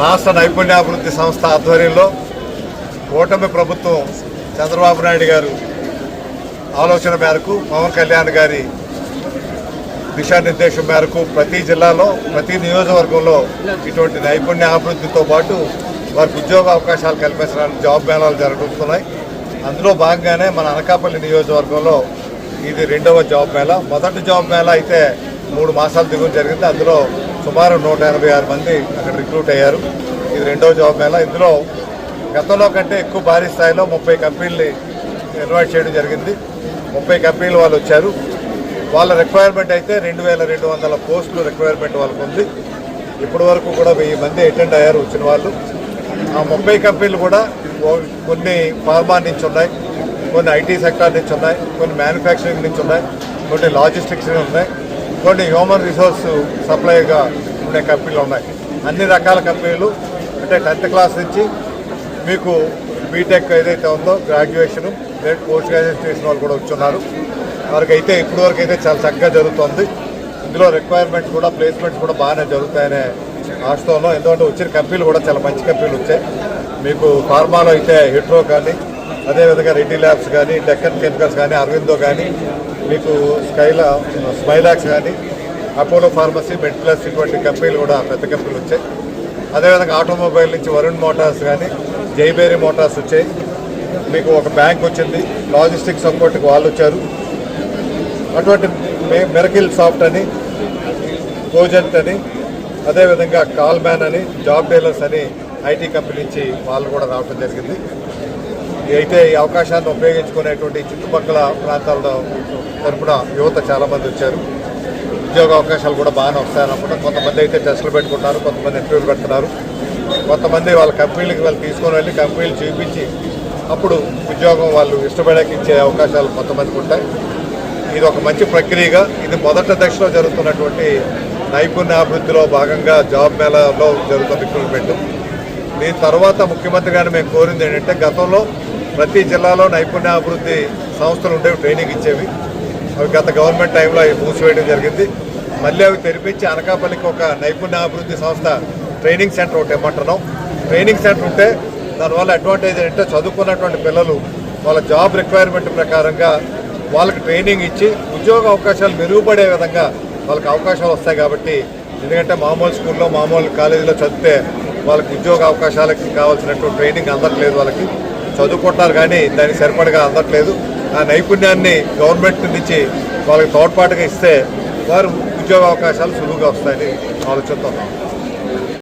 రాష్ట్ర నైపుణ్యాభివృద్ధి సంస్థ ఆధ్వర్యంలో కూటమి ప్రభుత్వం చంద్రబాబు నాయుడు గారు ఆలోచన మేరకు పవన్ కళ్యాణ్ గారి దిశానిర్దేశం మేరకు ప్రతి జిల్లాలో ప్రతి నియోజకవర్గంలో ఇటువంటి నైపుణ్య అభివృద్ధితో పాటు వారికి ఉద్యోగ అవకాశాలు కల్పించడానికి జాబ్ మేళాలు జరుగుతున్నాయి అందులో భాగంగానే మన అనకాపల్లి నియోజకవర్గంలో ఇది రెండవ జాబ్ మేళా. మొదటి జాబ్ మేళా అయితే మూడు మాసాలు దిగువ జరిగింది. అందులో సుమారు నూట ఎనభై ఆరు మంది అక్కడ రిక్రూట్ అయ్యారు. ఇది రెండో జాబ్ మేళ. ఇందులో గతంలో కంటే ఎక్కువ భారీ స్థాయిలో ముప్పై కంపెనీలు ఇన్వైట్ చేయడం జరిగింది. ముప్పై కంపెనీలు వాళ్ళు వచ్చారు. వాళ్ళ రిక్వైర్మెంట్ అయితే రెండు వేల రెండు వందల పోస్టులు రిక్వైర్మెంట్ వాళ్ళకు ఉంది. ఇప్పటి వరకు కూడా వెయ్యి మంది అటెండ్ అయ్యారు వచ్చిన వాళ్ళు. ఆ ముప్పై కంపెనీలు కూడా కొన్ని ఫార్మా నుంచి ఉన్నాయి కొన్ని ఐటీ సెక్టార్ నుంచి ఉన్నాయి కొన్ని మ్యానుఫ్యాక్చరింగ్ నుంచి ఉన్నాయి కొన్ని లాజిస్టిక్స్ ఉన్నాయి. కొన్ని హ్యూమన్ రిసోర్స్ సప్లైగా ఉండే కంపెనీలు ఉన్నాయి. అన్ని రకాల కంపెనీలు అంటే టెన్త్ క్లాస్ నుంచి మీకు బీటెక్ ఏదైతే ఉందో గ్రాడ్యుయేషన్ లేదా పోస్ట్ గ్రాడ్యుయేషన్ చేసిన వాళ్ళు కూడా వచ్చున్నారు. వారికి అయితే ఇప్పటి వరకు అయితే చాలా చక్కగా జరుగుతుంది. ఇందులో రిక్వైర్మెంట్స్ కూడా ప్లేస్మెంట్స్ కూడా బాగానే జరుగుతాయనే ఆశతోనో ఎందుకంటే వచ్చిన కంపెనీలు కూడా చాలా మంచి కంపెనీలు వచ్చాయి. మీకు ఫార్మాలో అయితే హిట్రో కానీ అదేవిధంగా రెడ్డి ల్యాబ్స్ కానీ డెక్కన్ కెమికల్స్ కానీ అరవిందో కానీ మీకు స్కైలా స్మైలాక్స్ కానీ అపోలో ఫార్మసీ మెడ్ ప్లస్ ఇటువంటి కంపెనీలు కూడా పెద్ద కంపెనీలు వచ్చాయి. అదేవిధంగా ఆటోమొబైల్ నుంచి వరుణ్ మోటార్స్ కానీ జైబేరీ మోటార్స్ వచ్చాయి. మీకు ఒక బ్యాంక్ వచ్చింది లాజిస్టిక్ సపోర్ట్కి వాళ్ళు వచ్చారు. అటువంటి మెరకిల్ సాఫ్ట్ అని కోజెంట్ అని అదేవిధంగా కాల్మ్యాన్ అని జాబ్ డీలర్స్ అని ఐటీ కంపెనీ నుంచి వాళ్ళు కూడా రావడం జరిగింది. అయితే ఈ అవకాశాన్ని ఉపయోగించుకునేటువంటి చుట్టుపక్కల ప్రాంతాల్లో తరపున యువత చాలామంది వచ్చారు. ఉద్యోగ అవకాశాలు కూడా బాగానే వస్తాయన్నమాట. కొంతమంది అయితే టెస్టులు పెట్టుకుంటున్నారు కొంతమంది ఇంటర్వ్యూలు పెడుతున్నారు. కొంతమంది వాళ్ళ కంపెనీలకు వాళ్ళు తీసుకొని వెళ్ళి కంపెనీలు చూపించి అప్పుడు ఉద్యోగం వాళ్ళు ఇష్టపడేకి ఇచ్చే అవకాశాలు కొంతమందికి ఉంటాయి. ఇది ఒక మంచి ప్రక్రియగా ఇది మొదట దశలో జరుగుతున్నటువంటి నైపుణ్యాభివృద్ధిలో భాగంగా జాబ్ మేళాలో జరుగుతున్న రిక్రూట్మెంట్ దీని తర్వాత ముఖ్యమంత్రి గారిని మేము కోరింది ఏంటంటే గతంలో ప్రతి జిల్లాలో నైపుణ్యాభివృద్ధి సంస్థలు ఉండేవి ట్రైనింగ్ ఇచ్చేవి. అవి గత గవర్నమెంట్ టైంలో అవి మూసివేయడం జరిగింది. మళ్ళీ అవి తెరిపించి అనకాపల్లికి ఒక నైపుణ్యాభివృద్ధి సంస్థ ట్రైనింగ్ సెంటర్ ఒకటి ఇమ్మంటున్నాం. ట్రైనింగ్ సెంటర్ ఉంటే దానివల్ల అడ్వాంటేజ్ ఏంటంటే చదువుకున్నటువంటి పిల్లలు వాళ్ళ జాబ్ రిక్వైర్మెంట్ ప్రకారంగా వాళ్ళకి ట్రైనింగ్ ఇచ్చి ఉద్యోగ అవకాశాలు మెరుగుపడే విధంగా వాళ్ళకి అవకాశాలు వస్తాయి కాబట్టి ఎందుకంటే మామూలు స్కూల్లో మామూలు కాలేజీలో చదివితే వాళ్ళకి ఉద్యోగ అవకాశాలకి కావాల్సినటువంటి ట్రైనింగ్ అందట్లేదు వాళ్ళకి. చదువుకుంటున్నారు కానీ దానికి సరిపడగా అందట్లేదు. ఆ నైపుణ్యాన్ని గవర్నమెంట్ నుంచి వాళ్ళకి తోడ్పాటుగా ఇస్తే వారు ఉద్యోగ అవకాశాలు సులువుగా వస్తాయని ఆలోచిస్తున్నాం.